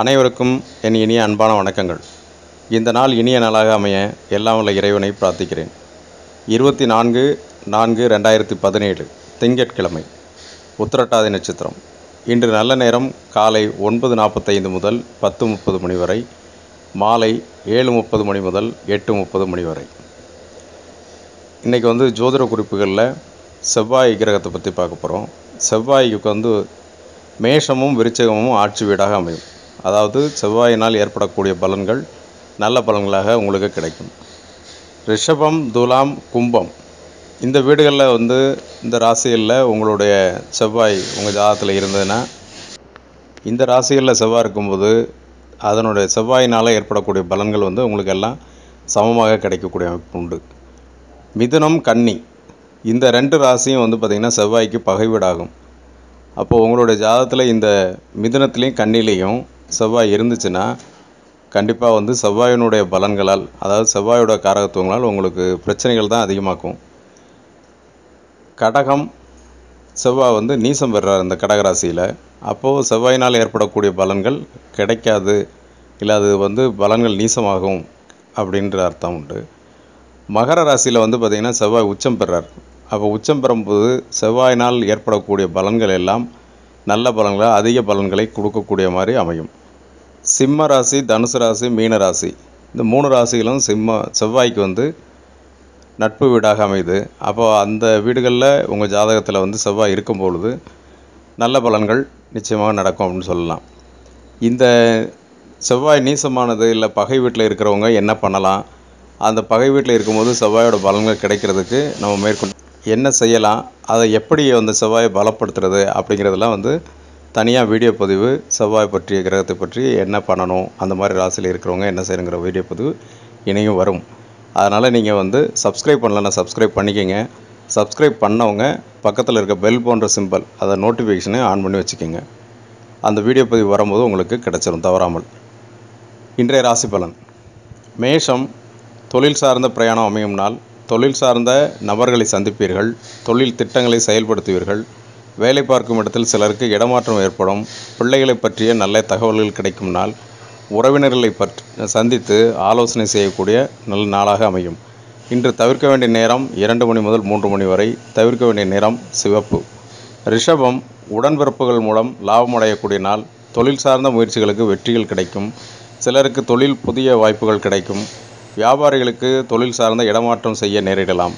அனைவருக்கும் என் இனிய அன்பான வணக்கங்கள். இந்த நாள் இனிய நாளாக அமைய எல்லாம் உள்ள இறைவனை பிரார்த்திக்கிறேன். இருபத்தி நான்கு நான்கு ரெண்டாயிரத்தி பதினேழு திங்கட்கிழமை உத்திரட்டாதி நட்சத்திரம். இன்று நல்ல நேரம் காலை ஒன்பது நாற்பத்தைந்து முதல் பத்து முப்பது மணி வரை மாலை ஏழு முப்பது மணி முதல் எட்டு முப்பது மணி வரை. இன்றைக்கி வந்து ஜோதிட குறிப்புகளில் செவ்வாய் கிரகத்தை பற்றி பார்க்க போகிறோம் செவ்வாய்க்கு வந்து மேஷமும் விருச்சகமும் ஆட்சி வீடாக அமையும். அதாவது செவ்வாயினால் ஏற்படக்கூடிய பலன்கள் நல்ல பலன்களாக உங்களுக்கு கிடைக்கும். ரிஷபம் துலாம் கும்பம். இந்த வீடுகளில் வந்து இந்த ராசிகளில் உங்களுடைய செவ்வாய் உங்கள் ஜாதகத்தில் இருந்ததுன்னா இந்த ராசிகளில் செவ்வாய் இருக்கும்போது அதனுடைய செவ்வாயினால் ஏற்படக்கூடிய பலன்கள் வந்து உங்களுக்கு எல்லாம் சமமாக கிடைக்கக்கூடிய அமைப்பு உண்டு. மிதுனம் கன்னி. இந்த ரெண்டு ராசியும் வந்து பார்த்திங்கன்னா செவ்வாய்க்கு பகை வீடாகும் அப்போது உங்களுடைய ஜாதகத்தில் இந்த மிதுனத்துலேயும் கண்ணிலையும் செவ்வாய் இருந்துச்சுன்னா கண்டிப்பாக வந்து செவ்வாயினுடைய பலன்களால் அதாவது செவ்வாயோட காரகத்துவங்களால் உங்களுக்கு பிரச்சனைகள் தான் அதிகமாக்கும். கடகம் செவ்வாய் வந்து நீசம் பெறுறார் இந்த கடகராசியில். அப்போது செவ்வாயினால் ஏற்படக்கூடிய பலன்கள் கிடைக்காது இல்லை அது வந்து பலன்கள் நீசமாகும் அப்படின்ற அர்த்தம் உண்டு. மகர ராசியில் வந்து பார்த்திங்கன்னா செவ்வாய் உச்சம் பெறார். அப்போ உச்சம் பெறும்போது செவ்வாயினால் ஏற்படக்கூடிய பலன்கள் எல்லாம் நல்ல பலன்களை அதிக பலன்களை கொடுக்கக்கூடிய மாதிரி அமையும். சிம்ம ராசி தனுசு ராசி மீன ராசி. இந்த மூணு ராசிகளும் சிம்ம செவ்வாய்க்கு வந்து நட்பு வீடாக அமையுது. அப்போ அந்த வீடுகளில் உங்கள் ஜாதகத்தில் வந்து செவ்வாய் இருக்கும் பொழுது நல்ல பலன்கள் நிச்சயமாக நடக்கும் அப்படின்னு சொல்லலாம். இந்த செவ்வாய் நீசமானது இல்லை பகை வீட்டில் இருக்கிறவங்க என்ன பண்ணலாம்? அந்த பகை வீட்டில் இருக்கும்போது செவ்வாயோட பலன்கள் கிடைக்கிறதுக்கு நம்ம மேற்கொண்டு என்ன செய்யலாம்? அதை எப்படி அந்த செவ்வாயை பலப்படுத்துறது அப்படிங்கிறதெல்லாம் வந்து தனியாக வீடியோ பதிவு செவ்வாய் பற்றிய கிரகத்தை பற்றி என்ன பண்ணணும் அந்த மாதிரி ராசியில் இருக்கிறவங்க என்ன செய்யணுங்கிற வீடியோ பதிவு இனியும் வரும். அதனால் நீங்கள் வந்து சப்ஸ்கிரைப் பண்ணலன்னா சப்ஸ்கிரைப் பண்ணிக்கோங்க. சப்ஸ்கிரைப் பண்ணவங்க பக்கத்தில் இருக்க பெல் போன்ற சிம்பல் அதை நோட்டிஃபிகேஷனை ஆன் பண்ணி வச்சுக்கோங்க. அந்த வீடியோ பதிவு வரும்போது உங்களுக்கு கிடச்சிரும் தவறாமல். இன்றைய ராசி பலன். மேஷம் தொழில் சார்ந்த பிரயாணம் அமையும் நாள். தொழில் சார்ந்த நபர்களை சந்திப்பீர்கள். தொழில் திட்டங்களை செயல்படுத்துவீர்கள். வேலை பார்க்கும் இடத்தில் சிலருக்கு இடமாற்றம் ஏற்படும். பிள்ளைகளை பற்றிய நல்ல தகவல்கள் கிடைக்கும் நாள். உறவினர்களை பற்றி சந்தித்து ஆலோசனை செய்யக்கூடிய நல்ல நாளாக அமையும். இன்று தவிர்க்க வேண்டிய நேரம் இரண்டு மணி முதல் மூன்று மணி வரை தவிர்க்க வேண்டிய நிறம் சிவப்பு. ரிஷபம் உடன்பிறப்புகள் மூலம் லாபம் அடையக்கூடிய நாள். தொழில் சார்ந்த முயற்சிகளுக்கு வெற்றிகள் கிடைக்கும். சிலருக்கு தொழில் புதிய வாய்ப்புகள் கிடைக்கும். வியாபாரிகளுக்கு தொழில் சார்ந்த இடமாற்றம் செய்ய நேரிடலாம்.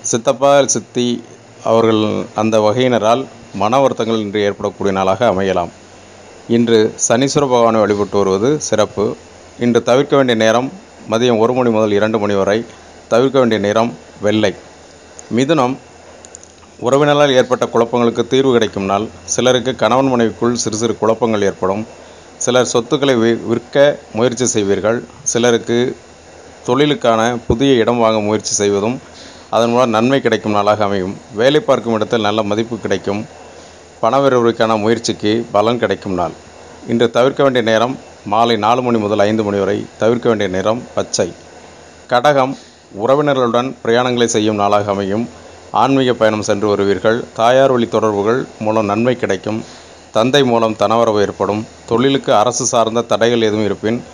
சித்தப்பா சித்தி அவர்கள் அந்த வகையினரால் மன வருத்தங்கள் இன்று ஏற்படக்கூடிய நாளாக அமையலாம். இன்று சனீஸ்வர பகவானை வழிபட்டு வருவது சிறப்பு. இன்று தவிர்க்க வேண்டிய நேரம் மதியம் ஒரு மணி முதல் இரண்டு மணி வரை தவிர்க்க வேண்டிய நேரம் வெள்ளை. மிதுனம் உறவினரால் ஏற்பட்ட குழப்பங்களுக்கு தீர்வு கிடைக்கும் நாள். சிலருக்கு கணவன் மனைவிக்குள் சிறு சிறு குழப்பங்கள் ஏற்படும். சிலர் சொத்துக்களை விற்க முயற்சி செய்வீர்கள். சிலருக்கு தொழிலுக்கான புதிய இடம் வாங்க முயற்சி செய்வதும் அதன் மூலம் நன்மை கிடைக்கும் நாளாக அமையும். வேலை பார்க்கும் இடத்தில் நல்ல மதிப்பு கிடைக்கும். பணவரவுக்கான முயற்சிக்கு பலன் கிடைக்கும் நாள். இன்று தவிர்க்க வேண்டிய நேரம் மாலை நாலு மணி முதல் ஐந்து மணி வரை தவிர்க்க வேண்டிய நேரம் பச்சை. கடகம் உறவினர்களுடன் பிரயாணங்களை செய்யும் நாளாக அமையும். ஆன்மீக பயணம் சென்று வருவீர்கள். தாயார் வழி தொடர்புகள் மூலம் நன்மை கிடைக்கும். தந்தை மூலம் தனவரவு ஏற்படும். தொழிலுக்கு அரசு சார்ந்த தடைகள் எதுவும் இருப்பின்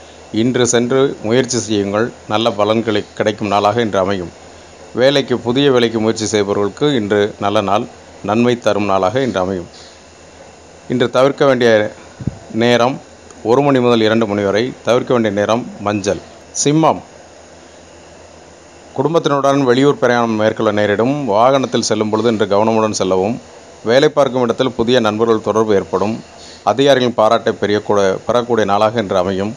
இன்று சென்று முயற்சி செய்யுங்கள். நல்ல பலன்களை கிடைக்கும் நாளாக இன்று அமையும். வேலைக்கு புதிய வேலைக்கு முயற்சி செய்பவர்களுக்கு இன்று நல்ல நாள் நன்மை தரும் நாளாக இன்று அமையும். இன்று தவிர்க்க வேண்டிய நேரம் ஒரு மணி முதல் இரண்டு மணி வரை தவிர்க்க வேண்டிய நேரம் மஞ்சள். சிம்மம். குடும்பத்தினுடன் வெளியூர் பிரயாணம் மேற்கொள்ள நேரிடும். வாகனத்தில் செல்லும் பொழுது இன்று கவனமுடன் செல்லவும். வேலை பார்க்கும் இடத்தில் புதிய நண்பர்கள் தொடர்பு ஏற்படும். அதிகாரிகளின் பாராட்டை பெறக்கூட பெறக்கூடிய நாளாக இன்று அமையும்.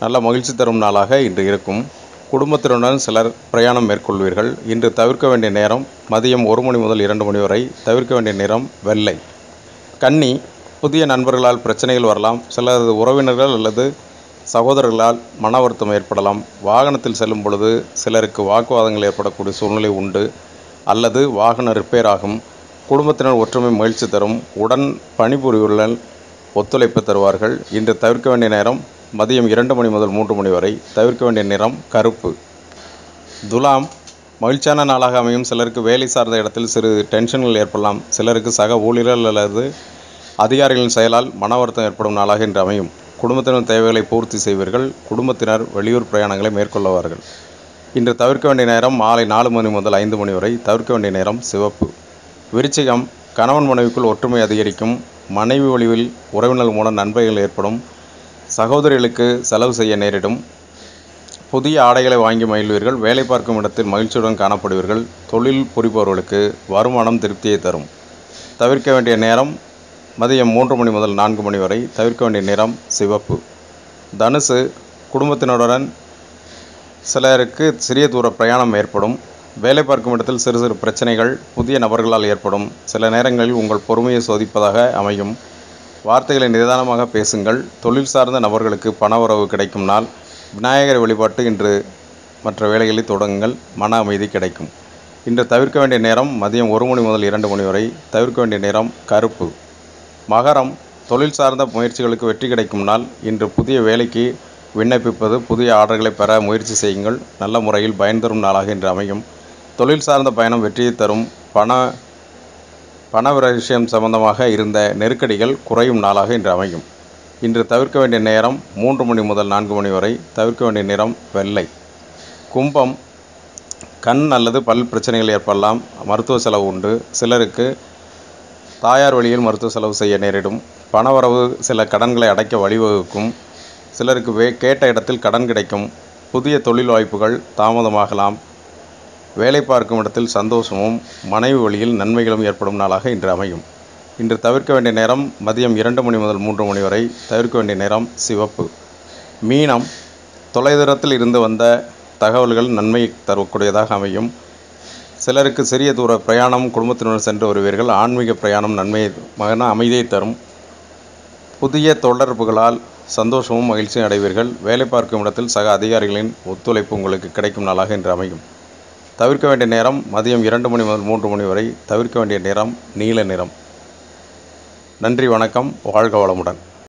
நல்ல மகிழ்ச்சி தரும் நாளாக இன்று இருக்கும். குடும்பத்தினுடன் சிலர் பிரயாணம் மேற்கொள்வீர்கள். இன்று தவிர்க்க வேண்டிய நேரம் மதியம் ஒரு மணி முதல் இரண்டு மணி வரை தவிர்க்க வேண்டிய நேரம் வெள்ளை. கன்னி புதிய நண்பர்களால் பிரச்சனைகள் வரலாம். சிலரது உறவினர்கள் அல்லது சகோதரர்களால் மன வருத்தம் ஏற்படலாம். வாகனத்தில் செல்லும் பொழுது சிலருக்கு வாக்குவாதங்கள் ஏற்படக்கூடிய சூழ்நிலை உண்டு அல்லது வாகன ரிப்பேர் ஆகும். குடும்பத்தினர் ஒற்றுமை மகிழ்ச்சி தரும். உடன் பணிபுரிவுடன் ஒத்துழைப்பு தருவார்கள். இன்று தவிர்க்க வேண்டிய நேரம் மதியம் இரண்டு மணி முதல் மூன்று மணி வரை தவிர்க்க வேண்டிய நிறம் கருப்பு. துலாம் மகிழ்ச்சியான நாளாக அமையும். சிலருக்கு வேலை சார்ந்த இடத்தில் சிறு டென்ஷன்கள் ஏற்படலாம். சிலருக்கு சக ஊழியர்கள் அல்லது அதிகாரிகளின் செயலால் மன வருத்தம் ஏற்படும் நாளாக இன்று அமையும். குடும்பத்தினர் தேவைகளை பூர்த்தி செய்வீர்கள். குடும்பத்தினர் வெளியூர் பிரயாணங்களை மேற்கொள்வார்கள். இன்று தவிர்க்க வேண்டிய நேரம் மாலை நாலு மணி முதல் ஐந்து மணி வரை தவிர்க்க வேண்டிய நேரம் சிவப்பு. விருச்சிகம் கணவன் மனைவிக்குள் ஒற்றுமை அதிகரிக்கும். மனைவி ஒளிவில் உறவினர்கள் மூலம் நன்மைகள் ஏற்படும். சகோதரிகளுக்கு செலவு செய்ய நேரிடும். புதிய ஆடைகளை வாங்கி மகிழ்வீர்கள். வேலை பார்க்கும் இடத்தில் மகிழ்ச்சியுடன் காணப்படுவீர்கள். தொழில் புரிபவர்களுக்கு வருமானம் திருப்தியை தரும். தவிர்க்க வேண்டிய நேரம் மதியம் மூன்று மணி முதல் நான்கு மணி வரை. தவிர்க்க வேண்டிய நிறம் சிவப்பு. தனுசு குடும்பத்தினருடன் சிலருக்கு சிறிய தூர பிரயாணம் ஏற்படும். வேலை பார்க்கும் இடத்தில் சிறு சிறு பிரச்சனைகள் புதிய நபர்களால் ஏற்படும். சில நேரங்களில் உங்கள் பொறுமையை சோதிப்பதாக அமையும். வார்த்தைகளை நிதானமாக பேசுங்கள். தொழில் சார்ந்த நபர்களுக்கு பண உறவு கிடைக்கும் நாள். விநாயகர் வழிபாட்டு இன்று மற்ற வேலைகளை தொடங்குங்கள். மன அமைதி கிடைக்கும். இன்று தவிர்க்க வேண்டிய நேரம் மதியம் ஒரு மணி முதல் இரண்டு மணி வரை தவிர்க்க வேண்டிய நேரம் கருப்பு. மகரம் தொழில் சார்ந்த முயற்சிகளுக்கு வெற்றி கிடைக்கும் நாள். இன்று புதிய வேலைக்கு விண்ணப்பிப்பது புதிய ஆர்டர்களை பெற முயற்சி செய்யுங்கள். நல்ல முறையில் பயன் தரும் நாளாக இன்று அமையும். தொழில் சார்ந்த பயணம் வெற்றியை தரும். பண பண விஷயம் சம்பந்தமாக இருந்த நெருக்கடிகள் குறையும் நாளாக இன்று அமையும். இன்று தவிர்க்க வேண்டிய நேரம் மூன்று மணி முதல் நான்கு மணி வரை தவிர்க்க வேண்டிய நிறம் வெள்ளை. கும்பம் கண் அல்லது பல் பிரச்சனைகள் ஏற்படலாம். மருத்துவ செலவு உண்டு. சிலருக்கு தாயார் வழியில் மருத்துவ செலவு செய்ய நேரிடும். பணவரவு சில கடன்களை அடைக்க வழிவகுக்கும். சிலருக்கு வே கேட்ட இடத்தில் கடன் கிடைக்கும். புதிய தொழில் வாய்ப்புகள் தாமதமாகலாம். வேலை பார்க்கும் இடத்தில் சந்தோஷமும் மனைவி வழியில் நன்மைகளும் ஏற்படும் நாளாக இன்று அமையும். இன்று தவிர்க்க வேண்டிய நேரம் மதியம் இரண்டு மணி முதல் மூன்று மணி வரை தவிர்க்க வேண்டிய நேரம் சிவப்பு. மீனம் தொலைதூரத்தில் இருந்து வந்த தகவல்கள் நன்மை தரக்கூடியதாக அமையும். சிலருக்கு சிறிய தூர பிரயாணம் குடும்பத்தினுடன் சென்று வருவீர்கள். ஆன்மீக பிரயாணம் நன்மையை மகன அமைதியை தரும். புதிய தொடர்புகளால் சந்தோஷமும் மகிழ்ச்சியும் அடைவீர்கள். வேலை பார்க்கும் இடத்தில் சக அதிகாரிகளின் ஒத்துழைப்பு உங்களுக்கு கிடைக்கும் நாளாக இன்று அமையும். தவிர்க்க வேண்டிய நேரம் மதியம் இரண்டு மணி முதல் மூன்று மணி வரை தவிர்க்க வேண்டிய நேரம் நீல நிறம். நன்றி வணக்கம் வாழ்க வளமுடன்.